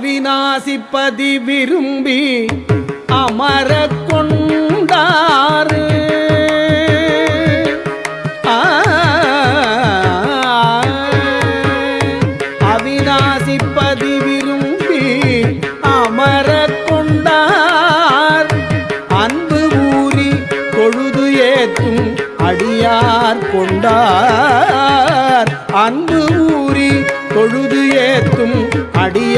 அவிநாசிப்பதி விரும்பி அமர கொண்டாரு ஆ, அவிநாசிப்பதி விரும்பி அமர கொண்டார் அன்பு ஊறி கொழுது ஏற்றும் அடியார் கொண்டார். அன்பு ஊறி தொழுது ஏத்தும்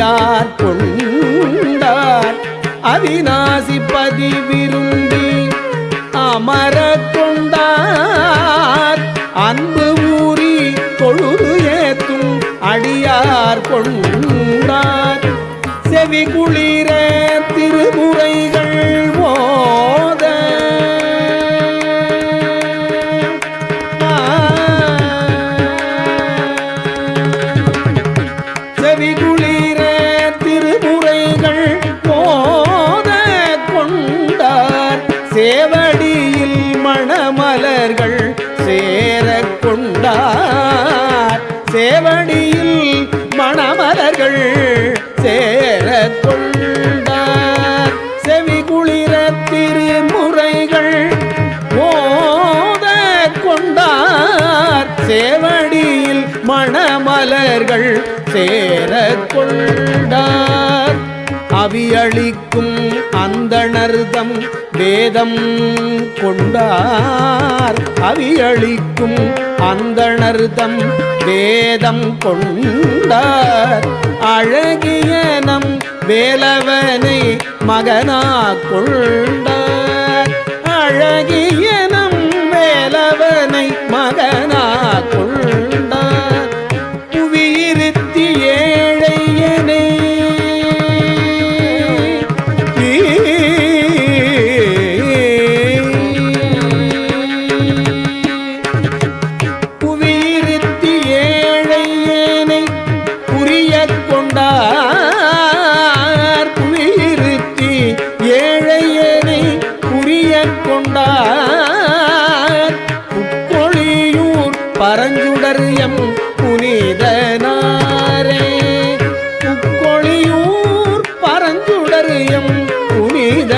அடியார் கொண்டார். அவிநாசி பதி விரும்பி அமர கொண்டார். அன்பு ஊறி தொழுது ஏத்தும் அடியார் கொண்டார். செவி குளிர திருமுறைகள் சேவடியில் மணமலர்கள் சேர கொண்டார் சேவடியில் மணமலர்கள் சேர கொண்டார் செவி குளிர திருமுறைகள் போத கொண்டார் சேவடியில் மணமலர்கள் சேர கொண்டார் அவியளிக்கும் அந்தணர்தம் வேதம் கொண்டார். அவியளிக்கும் அந்தணர்தம் வேதம் கொண்டார். அழகிய நம் வேலவனை மகனா கொண்டார். அழகிய கொண்டார். புக்கொழியூர் பரஞ்சுடர் எம் புனிதனாரே. புக்கொழியூர் பரஞ்சுடர் எம் புனித